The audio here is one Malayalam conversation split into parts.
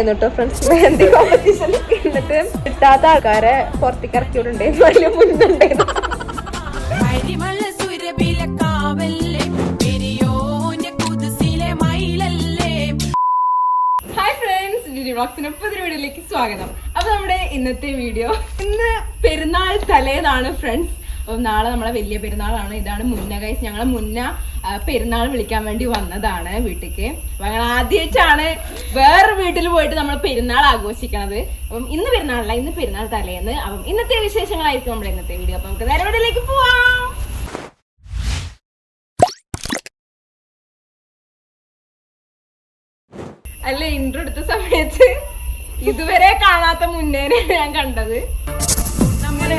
ഉണ്ടായിരുന്നു കേട്ടോ ഫ്രണ്ട്സ് മെഹന്തി കോമ്പറ്റീഷൻ എന്നിട്ട് കിട്ടാത്ത ആൾക്കാരെ പുറത്തേക്ക് ഇറക്കിയിട്ടുണ്ടായിരുന്നു മുന്നുണ്ടായിരുന്നു ഹായ് ഫ്രണ്ട്സ് ഡിഡി വീഡിയോയിലേക്ക് സ്വാഗതം. അപ്പൊ നമ്മുടെ ഇന്നത്തെ വീഡിയോ ഇന്ന് പെരുന്നാൾ തലേന്നാണ് ഫ്രണ്ട്സ് നാളെ നമ്മളെ വലിയ പെരുന്നാളാണ്. ഇതാണ് മുന്ന ഗൈസ് ഞങ്ങളെ മുന്ന പെരുന്നാൾ വിളിക്കാൻ വേണ്ടി വന്നതാണ് വീട്ടിലേക്ക് ഞങ്ങൾ ആദ്യമായിട്ടാണ് വേറെ വീട്ടിൽ പോയിട്ട് നമ്മൾ പെരുന്നാൾ ആഘോഷിക്കണത്. അപ്പം ഇന്ന് പെരുന്നാളല്ല ഇന്ന് പെരുന്നാൾ തലേന്ന്. അപ്പം ഇന്നത്തെ വിശേഷങ്ങളായിരിക്കും നമ്മുടെ ഇന്നത്തെ വീഡിയോ. അപ്പൊ നമുക്ക് നേരെ പോവാം. അല്ല ഇൻട്രോ എടുത്ത സമയത്ത് ഇതുവരെ കാണാത്ത മുന്നേനെ ഞാൻ കണ്ടത്. നമ്മുടെ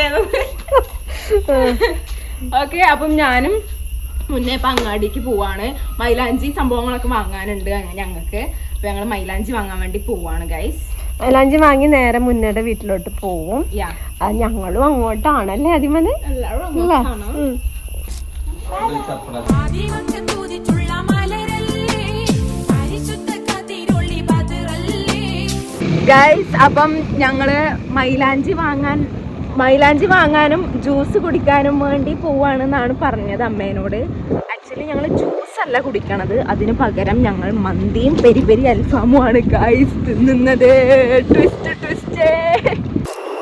അടിച്ചത് ഓക്കെ അപ്പം ഞാനും മുന്നേ ഇപ്പൊ അങ്ങാടിക്ക് പോവാണ്. മൈലാഞ്ചി സംഭവങ്ങളൊക്കെ വാങ്ങാനുണ്ട് ഞങ്ങൾക്ക്. അപ്പൊ ഞങ്ങൾ മൈലാഞ്ചി വാങ്ങാൻ വേണ്ടി പോവാണ് ഗൈസ് മൈലാഞ്ചി വാങ്ങി നേരെ മുന്നേടെ വീട്ടിലോട്ട് പോവും. യാ ഞങ്ങളും അങ്ങോട്ടാണല്ലേ അതിമന് ഗൈസ് അപ്പം ഞങ്ങൾ മൈലാഞ്ചി വാങ്ങാൻ മൈലാഞ്ചി വാങ്ങാനും ജ്യൂസ് കുടിക്കാനും വേണ്ടി പോവാണെന്നാണ് പറഞ്ഞത് അമ്മേനോട്. ആക്ച്വലി ഞങ്ങൾ ജ്യൂസ് അല്ല കുടിക്കണത്. അതിന് പകരം ഞങ്ങൾ മന്തിയും പെരി പെരി അൽഫാമും ആണ് ഗൈസ് തിന്നുന്നത്. ട്വിസ്റ്റ് ട്വിസ്റ്റ്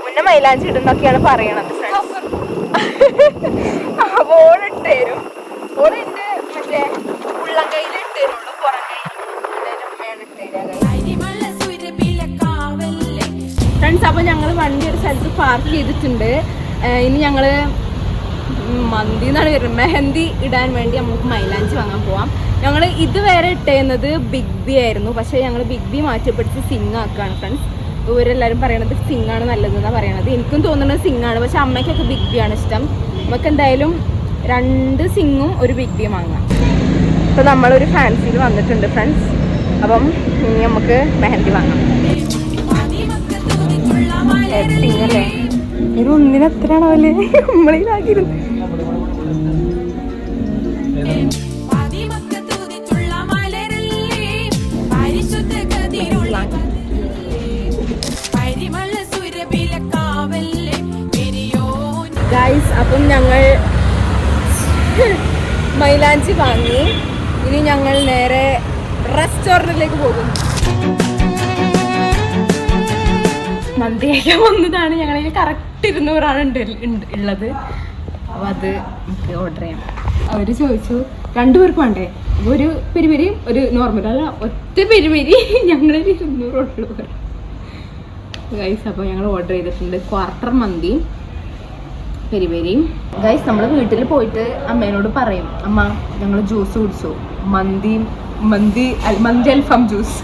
മുന്നേ മൈലാഞ്ചി ഇടുന്നൊക്കെയാണ് പറയണത് ഓളിട്ടേരും ഓളിന്റെ മറ്റേ ഉള്ളങ്കയിലിട്ടേരുള്ളൂ പുറകെ. ഫ്രണ്ട്സ് അപ്പോൾ ഞങ്ങൾ വണ്ടി ഒരു സ്ഥലത്ത് പാർക്ക് ചെയ്തിട്ടുണ്ട്. ഇനി ഞങ്ങൾ മന്തി എന്നാണ് വരുന്നത്. മെഹന്തി ഇടാൻ വേണ്ടി നമുക്ക് മൈലാഞ്ചി വാങ്ങാൻ പോവാം. ഞങ്ങൾ ഇതുവരെ ഇട്ടേന്നത് ബിഗ് ബി ആയിരുന്നു. പക്ഷേ ഞങ്ങൾ ബിഗ് ബി മാറ്റപ്പെടുത്തി സിംഗ് ആക്കുകയാണ് ഫ്രണ്ട്സ് ഇവരെല്ലാവരും പറയണത് സിംഗ് ആണ് നല്ലതെന്നാണ് പറയണത്. എനിക്കും തോന്നുന്നത് സിംഗ് ആണ്. പക്ഷെ അമ്മയ്ക്കൊക്കെ ബിഗ് ബി ആണ് ഇഷ്ടം. നമുക്ക് എന്തായാലും രണ്ട് സിംഗും ഒരു ബിഗ് ബിയും വാങ്ങാം. ഇപ്പോൾ നമ്മളൊരു ഫാൻസിയിൽ വന്നിട്ടുണ്ട് ഫ്രണ്ട്സ് അപ്പം ഇനി നമുക്ക് മെഹന്തി വാങ്ങാം. ഇത് എത്രയാണോ അല്ലേ ഗൈസ് അപ്പം ഞങ്ങൾ മൈലാഞ്ചി വാങ്ങി. ഇനി ഞങ്ങൾ നേരെ റെസ്റ്റോറന്റിലേക്ക് പോകും മന്തി വന്നതാണ്. ഞങ്ങളതിൽ കറക്റ്റ് ഇരുന്നൂറാണ് ഉള്ളത്. അപ്പോൾ അത് നമുക്ക് ഓർഡർ ചെയ്യാം. അവർ ചോദിച്ചു രണ്ടുപേർക്ക് വേണ്ടേ? ഒരു പെരുപെരിയും ഒരു നോർമൽ അല്ല ഒറ്റ പെരുപെരി ഞങ്ങളൊരു ഇരുന്നൂറുള്ളൂ ഗൈസ് അപ്പോൾ ഞങ്ങൾ ഓർഡർ ചെയ്തിട്ടുണ്ട് ക്വാർട്ടർ മന്തി പെരി പെരിയും ഗൈസ് നമ്മൾ വീട്ടിൽ പോയിട്ട് അമ്മേനോട് പറയും അമ്മ ഞങ്ങൾ ജ്യൂസ് കുടിച്ചു. മന്തി മന്തി മന്തി അൽഫാം ജ്യൂസ്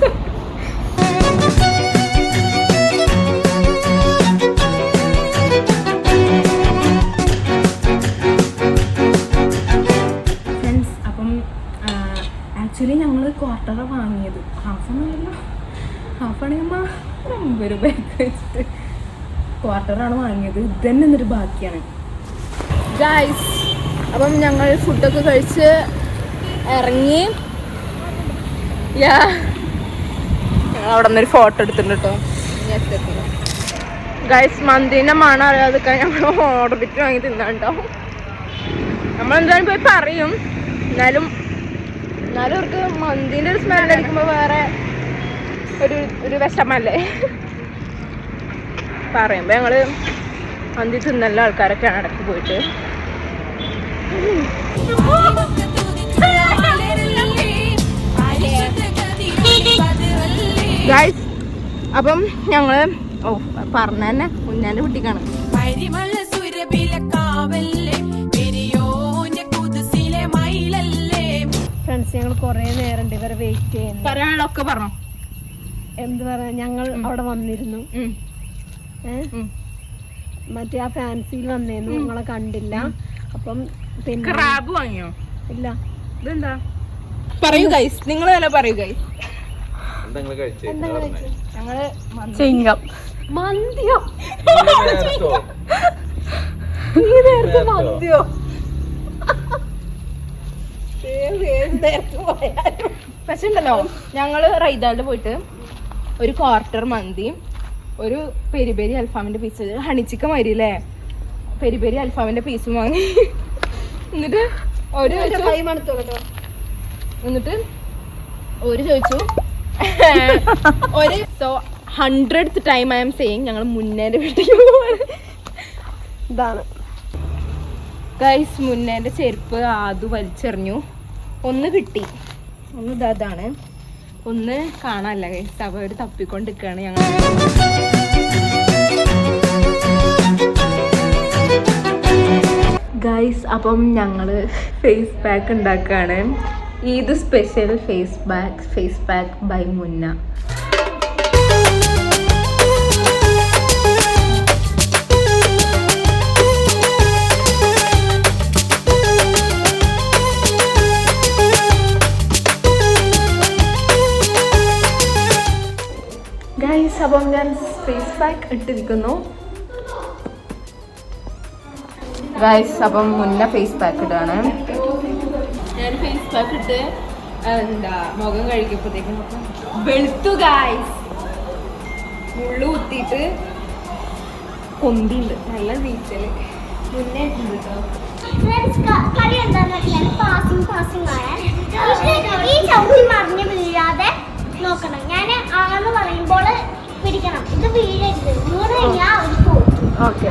ക്വാർട്ടറാണ് വാങ്ങിയത്. ഇതന്നെ എന്നൊരു ബാക്കിയാണ് ഗായ്സ് അപ്പം ഞങ്ങൾ ഫുഡൊക്കെ കഴിച്ച് ഇറങ്ങി. യാ അവിടെ നിന്നൊരു ഫോട്ടോ എടുത്തിട്ടുണ്ട് കേട്ടോ ഗൈസ് മന്തിന്റെ മണം അറിയാതെ ഞങ്ങൾ ഓർഡർ വിറ്റ് വാങ്ങി തിന്നാണ്ടോ നമ്മളെന്തായാലും പോയി പറയും. എന്നാലും എന്നാലും അവർക്ക് മന്തിന്റെ ഒരു സ്മെൽ അടിക്കുമ്പോൾ വേറെ ഒരു ഒരു വിഷമല്ലേ? പറയുമ്പോൾ ഞങ്ങൾ അന്തി തിന്നല്ല ആൾക്കാരൊക്കെയാണ് ഇടയ്ക്ക് പോയിട്ട്. ഗായ്സ് അപ്പം ഞങ്ങൾ ഓ പറഞ്ഞ തന്നെ കുഞ്ഞാന്റെ കുട്ടിക്കാണ്. ഫ്രണ്ട്സ് ഞങ്ങൾ കുറേ നേരം ഉണ്ട് ഇവരെ വെയിറ്റ് ചെയ്യുന്നു. പറയാനുള്ളതൊക്കെ പറഞ്ഞു. എന്ത് പറയാ ഞങ്ങൾ അവിടെ വന്നിരുന്നു. മറ്റേ ആ ഫാൻസിയിൽ വന്നേന്ന് നിങ്ങളെ കണ്ടില്ല. അപ്പം പിന്നെ ക്രാബ് വാങ്ങിയോ? ഇല്ല. ഇതെന്താ? പറയൂ ഗൈസ് നിങ്ങൾ തന്നെ പറയൂ ഗൈസ് ഞങ്ങൾ മന്തി- ചിങ്ങം മന്തിയോ? ഈ നേരത്തെ മന്തിയോ? പക്ഷെ ഉണ്ടല്ലോ ഞങ്ങൾ റൈതാളിൽ പോയിട്ട് ഒരു ക്വാർട്ടർ മന്തിയും ഒരു പെരി പെരി അൽഫാമിന്റെ പീസ് ഹണിച്ചിക്ക മരി അല്ലേ പെരി പെരി അൽഫാമിന്റെ പീസും വാങ്ങി. എന്നിട്ട് ഒരു എന്നിട്ട് ഒരു ചോദിച്ചു. ഒരു so hundred time I'm saying ഞങ്ങൾ മുന്നേന്റെ വീട്ടിൽ പോവാണ്. ഇതാണ്. ഗൈസ് മുന്നേന്റെ ചെരുപ്പ് ആദ്യം വലിച്ചെറിഞ്ഞു. ഒന്ന് കിട്ടി. ഒന്ന് ഇതാ ഇതാണ്. ഒന്ന് കാണാനല്ല ഗൈസ് അവ ഒരു തപ്പിക്കൊണ്ടിരിക്കുകയാണ് ഞങ്ങൾ. ഗൈസ് അപ്പം ഞങ്ങൾ ഫേസ് പാക്ക് ഉണ്ടാക്കുകയാണ്. Eid special face pack face pack by Munna അപ്പം ഞാൻ ഫേസ് പാക്ക് ഇട്ടിരിക്കുന്നു. ഗൈസ് അപ്പം മുന്നേ ഫേസ് പാക്ക് ഇടാണ്. ഞാൻ ഫേസ് പാക്ക് ഇട്ട് എന്താ മുഖം കഴിക്കപ്പോഴത്തേക്കും വെളുത്തു ഗൈസ്. മുള്ളു കുത്തിയിട്ട് കൊന്തിണ്ട് നല്ല വീച്ചൽ മുന്നേ ഇട്ടുണ്ട് കേട്ടോ കളി എന്താന്ന് വെച്ചാൽ പാസിങ് പാസിങ് ആണ്. ഈ ചവിട്ടി മറിഞ്ഞ് വീഴാതെ നോക്കണം. ഞാൻ ആന്ന് പറയുമ്പോൾ പിടിക്കണം. ഇത് വീഴരുത്. വീണ് കഴിഞ്ഞാൽ ഒരു ഓക്കെ.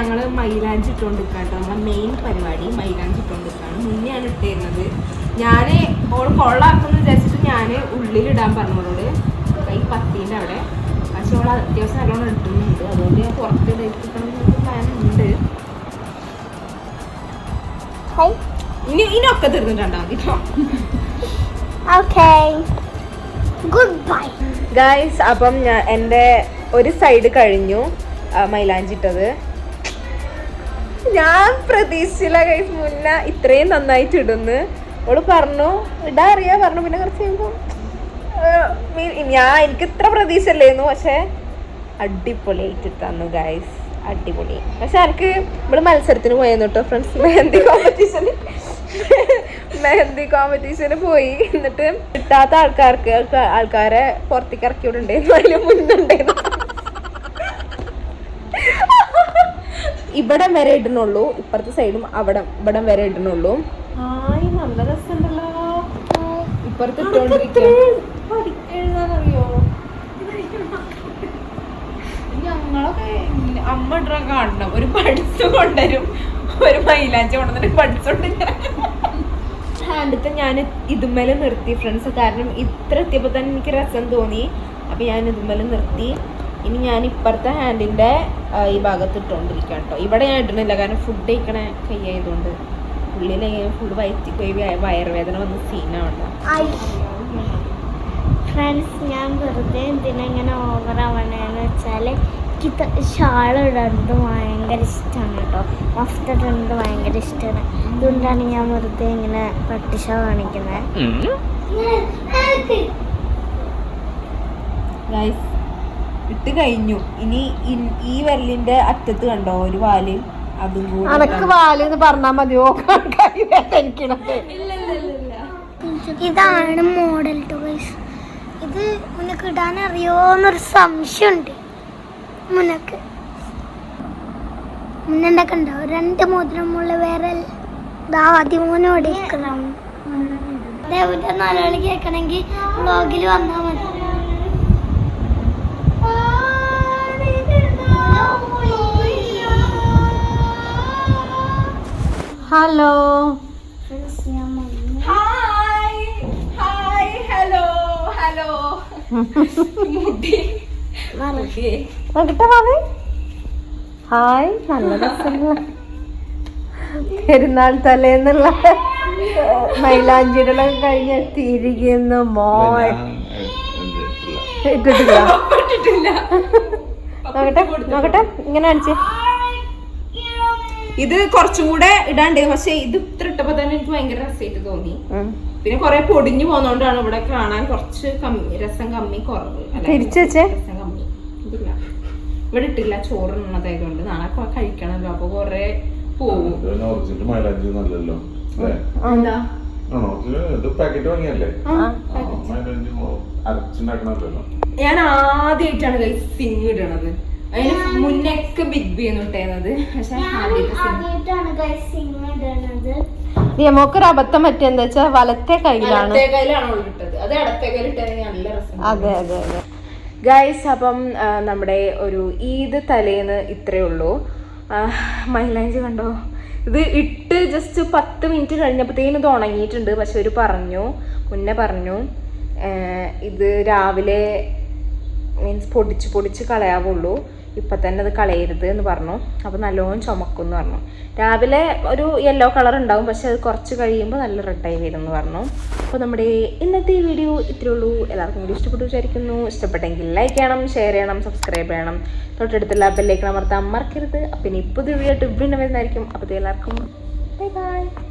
ഞങ്ങൾ മൈലാഞ്ചി ഇട്ടുകൊണ്ടിരിക്കാണ് കേട്ടോ നമ്മളെ മെയിൻ പരിപാടി മൈലാഞ്ചി ഇട്ടുകൊണ്ടിരിക്കാണ് മുന്നെയാണ് ഇട്ടിരുന്നത്. ഞാൻ ഓൾ കൊള്ളാക്കുന്ന ജസ്റ്റ് ഞാൻ ഉള്ളിലിടാൻ പറഞ്ഞോളോട് കൈ പത്തീന്റെ അവിടെ പക്ഷെ ഓൾ അത്യാവശ്യം നല്ലോണം ഇട്ടുന്നുണ്ട് അതുകൊണ്ട് ഞാൻ പുറത്ത് ഇടണം എന്നൊക്കെ പ്ലാൻ ഉണ്ട്. ഇനി ഇനിയൊക്കെ തീർന്നിട്ടുണ്ടോ കേട്ടോ ഓക്കേ ഗുഡ് ബൈ ഗൈസ് അപ്പം ഞാൻ എന്റെ ഒരു സൈഡ് കഴിഞ്ഞു മൈലാഞ്ചിട്ടത്. മൈലാഞ്ചി ഇട്ടത് ഞാൻ പ്രതീക്ഷിച്ചില്ല കൈസ് മുന്നേ ഇത്രയും നന്നായിട്ട് ഇടുന്നു. ഓൾ പറഞ്ഞു ഇടാ അറിയാ പറഞ്ഞു. പിന്നെ കുറച്ച് കഴിയുമ്പോൾ ഞാൻ എനിക്ക് ഇത്ര പ്രതീക്ഷയില്ലായിരുന്നു. പക്ഷെ അടിപൊളിയായിട്ട് തന്നു ഗൈസ് അടിപൊളി. പക്ഷെ എനിക്ക് ഇവിടെ മത്സരത്തിന് പോയെന്ന് കേട്ടോ ഫ്രണ്ട്സ് മെഹന്തി കോമ്പറ്റീഷന് മെഹന്തി കോമ്പറ്റീഷന് പോയി. എന്നിട്ട് കിട്ടാത്ത ആൾക്കാർക്ക് ആൾക്കാരെ പുറത്തേക്ക് ഇറക്കി വിടണ്ടായിരുന്നു അതിന് മുന്നുണ്ടായിരുന്നു ഇവിടം വരെ ഇടണുള്ളൂ ഇപ്പുറത്തെ സൈഡും അവിടെ ഇവിടം വരെ ഇടണുള്ളൂ നല്ല രസമുണ്ടല്ലോ. ഇപ്പുറത്ത് എഴുതാനറിയോ? ഞങ്ങളൊക്കെ അമ്മ ഇടണ കാണണം. ഒരു പഠിച്ചു കൊണ്ടുവരും. ഒരു മൈലാഞ്ചി കൊണ്ടുവന്നിട്ട് പഠിച്ചോണ്ട് ഹാൻഡത്തെ ഞാൻ ഇതുമ്മേലെ നിർത്തി ഫ്രണ്ട്സ് കാരണം ഇത്ര എത്തിയപ്പോൾ തന്നെ എനിക്ക് രസം തോന്നി. അപ്പം ഞാൻ ഇതുമ്മേലെ നിർത്തി. ഇനി ഞാൻ ഇപ്പുറത്തെ ഹാൻഡിന്റെ ഈ ഭാഗത്ത് ഇട്ടുകൊണ്ടിരിക്കുക കേട്ടോ ഇവിടെ ഞാൻ ഇടണില്ല കാരണം ഫുഡ് കഴിക്കണ കൈയായതുകൊണ്ട് ഉള്ളിൽ ഫുഡ് വയറ്റി പോയി വയ- വയറുവേദന വന്ന സീനാവണ്ട ഐ ഫ്രണ്ട്സ് ഞാൻ വെറുതെ എന്തിനാ ഇങ്ങനെ ഓവർ ആവണേന്ന് വെച്ചാൽ എനിക്ക് ഷാൾ ഇടുന്നത് ഭയങ്കര ഇഷ്ടമാണ് കേട്ടോ. മഫ്റ്റ് ഇടുന്നത് ഭയങ്കര ഇഷ്ടമാണ് അതുകൊണ്ടാണ് ഞാൻ വെറുതെ ഇങ്ങനെ പട്ടിഷ കാണിക്കുന്നത് ഗൈസ് ഇട്ട് കഴിഞ്ഞു. ഇനി ഈ വിരലിന്റെ അറ്റത്ത് കണ്ടോ ഒരു വാൽ? അതും കൂടി അനക്ക് വാൽ എന്ന് പറഞ്ഞാൽ മതിയോ ഇതാണ് മോഡൽ ടോയ്സ് ഇത് മുനക്ക് ഇടാൻ അറിയോന്നൊരു സംശയമുണ്ട്. മുനക്ക് മുന്നന്റെ കണ്ടോ രണ്ട് മോതിരമുള്ള വേറെ ആദ്യമോനോടെ ദേവന്റെ നാലുകളി കേൾക്കണമെങ്കിൽ വ്ളോഗിൽ വന്നാൽ മതി. Hello hi hi hello hello മുടി. മാമി ഹായ് നല്ല രസമുള്ള പെരുന്നാൾ തലേന്നുള്ള മൈലാഞ്ചിയുടെ തിരികുന്നു മോൾ. ഇട്ടിട്ടില്ല. നോക്കട്ടെ നോക്കട്ടെ ഇങ്ങനെ കാണിച്ചേ. ഇത് കുറച്ചും കൂടെ ഇടാണ്ട്. പക്ഷെ ഇത് ഇത്ര ഇട്ടപ്പോ തന്നെ എനിക്ക് ഭയങ്കര രസമായിട്ട് തോന്നി. പിന്നെ കൊറേ പൊടിഞ്ഞു പോന്നോണ്ടാണ് ഇവിടെ കാണാൻ കുറച്ച് കമ്മി രസം കമ്മി കുറവ്. അല്ല, തിരിച്ച് വെച്ചേ? രസം കമ്മി. ഇതില്ല. ഇവിടെ ഇട്ടില്ല ചോറ് ഉണ്ണതായതുകൊണ്ട് നാളെ കഴിക്കണല്ലോ അപ്പൊ കൊറേ പോവും. എന്താ? ഞാൻ ആദ്യമായിട്ടാണ് സിങ് ഇടണത്. അതിന് മുന്നൊക്കെ ബിഗ് ബി എന്ന് ഇട്ടേന്നത് പക്ഷെ നമുക്കൊരു അബദ്ധം പറ്റിയെന്താ വെച്ചാൽ വലത്തെ കയ്യിലാണ്. അത് ഇടത്തെ കയ്യിൽ നല്ല രസം അതെ അതെ ഗൈസ് അപ്പം നമ്മുടെ ഒരു ഈദ് തലേന്ന് ഇത്രയേ ഉള്ളൂ. മൈലാഞ്ചി കണ്ടോ? ഇത് ഇട്ട് ജസ്റ്റ് പത്ത് മിനിറ്റ് കഴിഞ്ഞപ്പോഴത്തേനും ഇത് ഉണങ്ങിയിട്ടുണ്ട്. പക്ഷെ ഒരു പറഞ്ഞു മുന്നേ പറഞ്ഞു ഇത് രാവിലെ മീൻസ് പൊടിച്ച് പൊടിച്ച് കളയാവുള്ളൂ. ഇപ്പം തന്നെ അത് കളയരുത് എന്ന് പറഞ്ഞു. അപ്പോൾ നല്ലോണം ചുമക്കും എന്ന് പറഞ്ഞു. രാവിലെ ഒരു യെല്ലോ കളർ ഉണ്ടാവും. പക്ഷെ അത് കുറച്ച് കഴിയുമ്പോൾ നല്ല റെഡായി വരും എന്ന് പറഞ്ഞു. അപ്പോൾ നമ്മുടെ ഇന്നത്തെ ഈ വീഡിയോ ഇത്രയേ ഉള്ളൂ. എല്ലാവർക്കും വീഡിയോ ഇഷ്ടപ്പെട്ടു വിചാരിക്കുന്നു. ഇഷ്ടപ്പെട്ടെങ്കിൽ ലൈക്ക് ചെയ്യണം ഷെയർ ചെയ്യണം സബ്സ്ക്രൈബ് ചെയ്യണം. തൊട്ടടുത്തുള്ള ബെല്ലേക്ക് അമർത്താൻ മറക്കരുത്. അപ്പം ഇനി പുതിയ വീഡിയോ ആയിട്ട് വീണ്ടും വരുന്നതായിരിക്കും. അപ്പോൾ എല്ലാവർക്കും ബൈ ബൈ